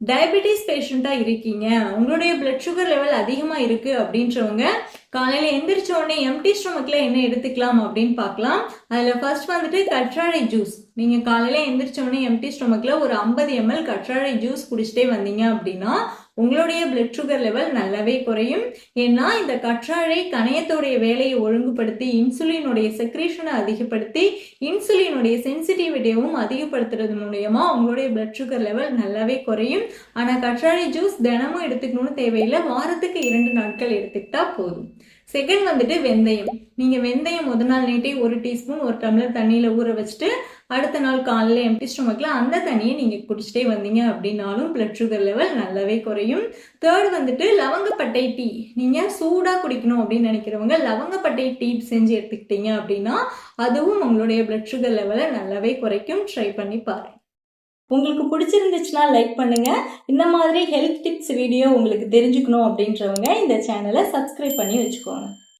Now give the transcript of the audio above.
Diabetes பேஷண்ட்டாக இருக்கீங்க. உங்களுடைய blood sugar level அதிகமாக இருக்குது அப்படின்றவங்க காலையில் எந்திரிச்ச உடனே எம்டி ஸ்டொமக்கில் என்ன எடுத்துக்கலாம் அப்படின்னு பார்க்கலாம். அதில் ஃபர்ஸ்ட் வந்துட்டு கற்றாழை ஜூஸ் நீங்கள் காலையில் எந்திரிச்ச உடனே எம்டி ஸ்டொமக்கில் ஒரு ஐம்பது எம்எல் கற்றாழை ஜூஸ் குடிச்சிட்டே வந்தீங்க அப்படின்னா உங்களுடைய பிளட் சுகர் லெவல் நல்லாவே குறையும். ஏன்னா இந்த கற்றாழை கணையத்தோடைய வேலையை ஒழுங்குபடுத்தி இன்சுலினுடைய செக்ரேஷனை அதிகப்படுத்தி இன்சுலினுடைய சென்சிட்டிவிட்டியவும் அதிகப்படுத்துறது மூலயமா உங்களுடைய பிளட் சுகர் லெவல் நல்லாவே குறையும். ஆனால் கற்றாழை ஜூஸ் தினமும் எடுத்துக்கணும்னு தேவையில்லை. வாரத்துக்கு இரண்டு நாட்கள் எடுத்துக்கிட்டா போதும். செகண்ட் வந்துட்டு வெந்தயம். நீங்கள் வெந்தயம் முத நாள் நைட்டே ஒரு டீஸ்பூன் ஒரு டம்ளர் தண்ணியில் ஊற வச்சுட்டு அடுத்த நாள் காலையில் எம்டி ஸ்டொமக்கில் அந்த தண்ணியை நீங்கள் குடிச்சிட்டே வந்தீங்க அப்படின்னாலும் பிளட் சுகர் லெவல் நல்லாவே குறையும். தேர்ட் வந்துட்டு லவங்கப்பட்டை டீ நீங்கள் சூடாக குடிக்கணும் அப்படின்னு நினைக்கிறவங்க லவங்கப்பட்டை டீ செஞ்சு எடுத்துக்கிட்டீங்க அப்படின்னா அதுவும் உங்களுடைய பிளட் சுகர் லெவலை நல்லாவே குறைக்கும். ட்ரை பண்ணி பாருங்கள் உங்களுக்கு பிடிச்சிருந்துச்சுன்னா லைக் பண்ணுங்க. இந்த மாதிரி ஹெல்த் டிப்ஸ் வீடியோ உங்களுக்கு தெரிஞ்சுக்கணும் அப்படின்றவங்க இந்த சேனலை சப்ஸ்கிரைப் பண்ணி வச்சுக்கோங்க.